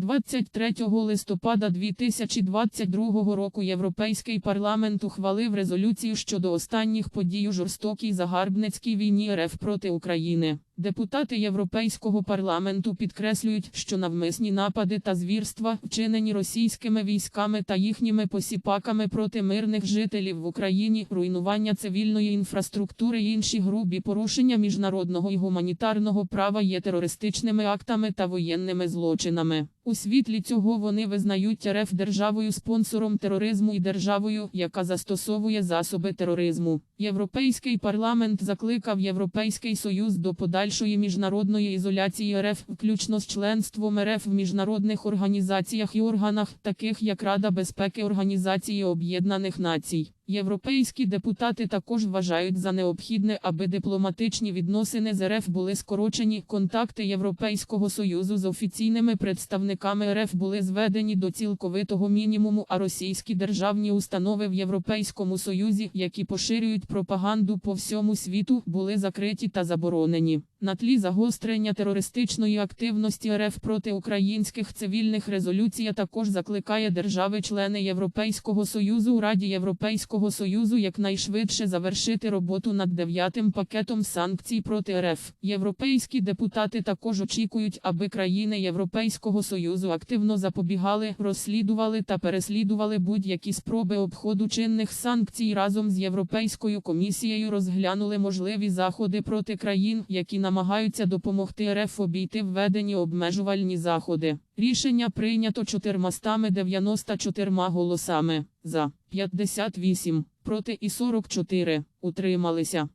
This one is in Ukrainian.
23 листопада 2022 року Європейський парламент ухвалив резолюцію щодо останніх подій у жорстокій загарбницькій війні РФ проти України. Депутати Європейського парламенту підкреслюють, що навмисні напади та звірства, вчинені російськими військами та їхніми посіпаками проти мирних жителів в Україні, руйнування цивільної інфраструктури і інші грубі порушення міжнародного і гуманітарного права є терористичними актами та воєнними злочинами. У світлі цього вони визнають РФ державою спонсором тероризму і державою, яка застосовує засоби тероризму. Європейський парламент закликав Європейський Союз до подальшої міжнародної ізоляції РФ, включно з членством РФ в міжнародних організаціях і органах, таких як Рада безпеки Організації Об'єднаних Націй. Європейські депутати також вважають за необхідне, аби дипломатичні відносини з РФ були скорочені. Контакти Європейського союзу з офіційними представниками РФ були зведені до цілковитого мінімуму, а російські державні установи в Європейському Союзі, які поширюють пропаганду по всьому світу, були закриті та заборонені. На тлі загострення терористичної активності РФ проти українських цивільних резолюція також закликає держави-члени Європейського Союзу Раді Європейського Союзу якнайшвидше завершити роботу над дев'ятим пакетом санкцій проти РФ. Європейські депутати також очікують, аби країни Європейського Союзу активно запобігали, розслідували та переслідували будь-які спроби обходу чинних санкцій разом з Європейською комісією розглянули можливі заходи проти країн, які намагаються допомогти РФ обійти введені обмежувальні заходи. Рішення прийнято 494 голосами за 58 проти і 44 утрималися.